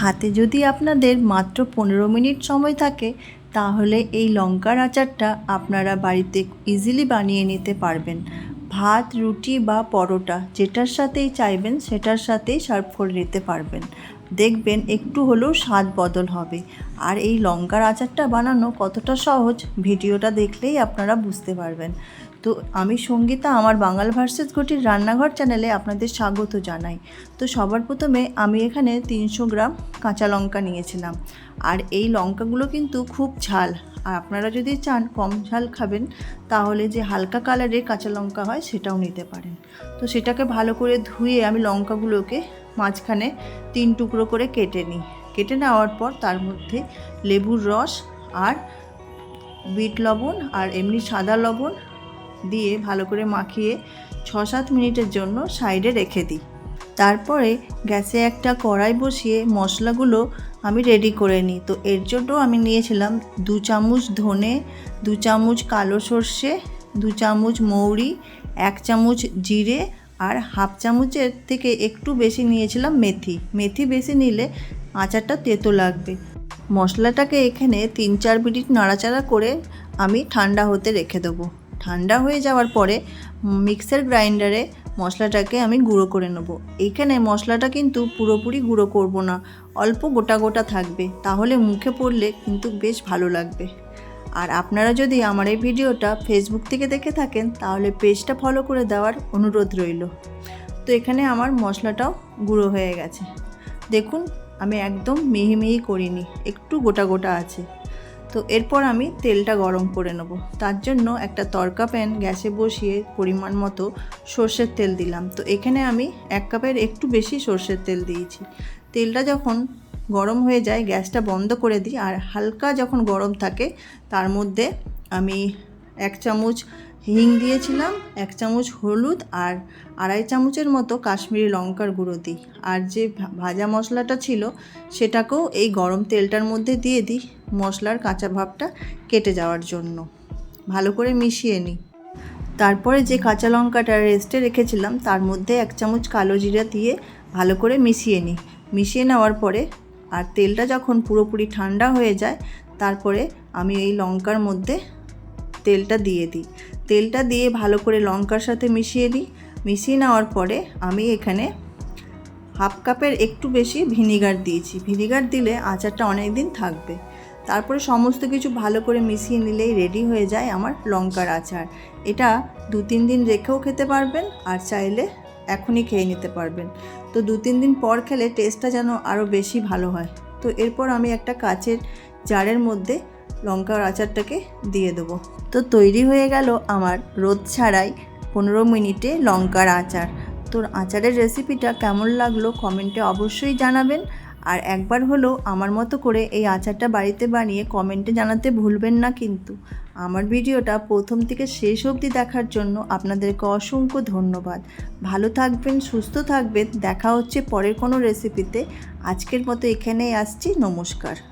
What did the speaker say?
হাতে যদি আপনাদের মাত্র পনেরো মিনিট সময় থাকে, তাহলে এই লঙ্কার আচারটা আপনারা বাড়িতে ইজিলি বানিয়ে নিতে পারবেন। ভাত, রুটি বা পরোটা, যেটার সাথেই চাইবেন সেটার সাথেই সার্ভ করে নিতে পারবেন। দেখবেন একটু হলেও স্বাদ বদল হবে। আর এই লঙ্কার আচারটা বানানো কতটা সহজ, ভিডিওটা দেখলেই আপনারা বুঝতে পারবেন। তো আমি সঙ্গীতা, আমার বাঙাল ভার্সেস ঘটির রান্নাঘর চ্যানেলে আপনাদের স্বাগত জানাই। তো সবার প্রথমে আমি এখানে তিনশো গ্রাম কাঁচা লঙ্কা নিয়েছিলাম। আর এই লঙ্কাগুলো কিন্তু খুব ঝাল। আর আপনারা যদি চান কম ঝাল খাবেন, তাহলে যে হালকা কালারের কাঁচা লঙ্কা হয় সেটাও নিতে পারেন। তো সেটাকে ভালো করে ধুয়ে আমি লঙ্কাগুলোকে মাঝখানে তিন টুকরো করে কেটে নিই। কেটে নেওয়ার পর তার মধ্যে লেবুর রস আর বিট লবণ আর এমনি সাদা লবণ দিয়ে ভালো করে মাখিয়ে ছ সাত মিনিটের জন্য সাইডে রেখে দিই। তারপরে গ্যাসে একটা কড়াই বসিয়ে মশলাগুলো আমি রেডি করে নিই। তো এর জন্য আমি নিয়েছিলাম দু চামচ ধনে, দু চামচ কালো সর্ষে, দু চামচ মৌরি, এক চামচ জিরে আর হাফ চামচের থেকে একটু বেশি নিয়েছিলাম মেথি। মেথি বেশি নিলে আচারটা তেতো লাগবে। মশলাটাকে এখানে তিন চার মিনিট নাড়াচাড়া করে আমি ঠান্ডা হতে রেখে দেবো। ঠান্ডা হয়ে যাওয়ার পরে মিক্সার গ্রাইন্ডারে মশলাটাকে আমি গুঁড়ো করে নেব। এইখানে মশলাটা কিন্তু পুরোপুরি গুঁড়ো করব না, অল্প গোটা গোটা থাকবে। তাহলে মুখে পড়লে কিন্তু বেশ ভালো লাগবে। আর আপনারা যদি আমার এই ভিডিওটা ফেসবুক থেকে দেখে থাকেন, তাহলে পেজটা ফলো করে দেওয়ার অনুরোধ রইল। তো এখানে আমার মশলাটাও গুঁড়ো হয়ে গেছে। দেখুন, আমি একদম মিহি মিহি করিনি, একটু গোটা গোটা আছে। তো এরপর আমি তেলটা গরম করে নেব। তার জন্য একটা তরকা প্যান গ্যাসে বসিয়ে পরিমাণ মতো সর্ষের তেল দিলাম। তো এখানে আমি এক কাপের একটু বেশি সর্ষের তেল দিয়েছি। তেলটা যখন গরম হয়ে যায়, গ্যাসটা বন্ধ করে দিই, আর হালকা যখন গরম থাকে, তার মধ্যে আমি এক চামচ হিং দিয়েছিলাম, এক চামচ হলুদ আর আড়াই চামচের মতো কাশ্মীরি লঙ্কার গুঁড়ো দিই। আর যে ভাজা মশলাটা ছিল সেটাকেও এই গরম তেলটার মধ্যে দিয়ে দিই মশলার কাঁচা ভাবটা কেটে যাওয়ার জন্য। ভালো করে মিশিয়ে নিই। তারপরে যে কাঁচা লঙ্কাটা রেস্টে রেখেছিলাম, তার মধ্যে এক চামচ কালো জিরা দিয়ে ভালো করে মিশিয়ে নিই। মিশিয়ে নেওয়ার পরে আর তেলটা যখন পুরোপুরি ঠান্ডা হয়ে যায়, তারপরে আমি এই লঙ্কার মধ্যে তেলটা দিয়ে দিই। তেলটা দিয়ে ভালো করে লঙ্কার সাথে মিশিয়ে দিই। মিশিয়ে নেওয়ার পরে আমি এখানে হাফ কাপের একটু বেশি ভিনিগার দিয়েছি। ভিনিগার দিলে আচারটা অনেক দিন থাকবে। তারপরে সমস্ত কিছু ভালো করে মিশিয়ে নিলেই রেডি হয়ে যায় আমার লঙ্কার আচার। এটা দু, তিন দিন রেখেও খেতে পারবেন আর চাইলে এখনই খেয়ে নিতে পারবেন। তো দু, তিন দিন পর খেলে টেস্টটা যেন আরও বেশি ভালো হয়। তো এরপর আমি একটা কাচের জারের মধ্যে লঙ্কার আচারটাকে দিয়ে দেবো। তো তৈরি হয়ে গেল আমার রোদ ছাড়াই পনেরো মিনিটে লঙ্কার আচার। তোর আচারের রেসিপিটা কেমন লাগল কমেন্টে অবশ্যই জানাবেন। আর একবার হলেও আমার মতো করে এই আচারটা বাড়িতে বানিয়ে কমেন্টে জানাতে ভুলবেন না কিন্তু। আমার ভিডিওটা প্রথম থেকে শেষ অবধি দেখার জন্য আপনাদেরকে অসংখ্য ধন্যবাদ। ভালো থাকবেন, সুস্থ থাকবেন। দেখা হচ্ছে পরের কোনো রেসিপিতে। আজকের মতো এখানেই আসছি। নমস্কার।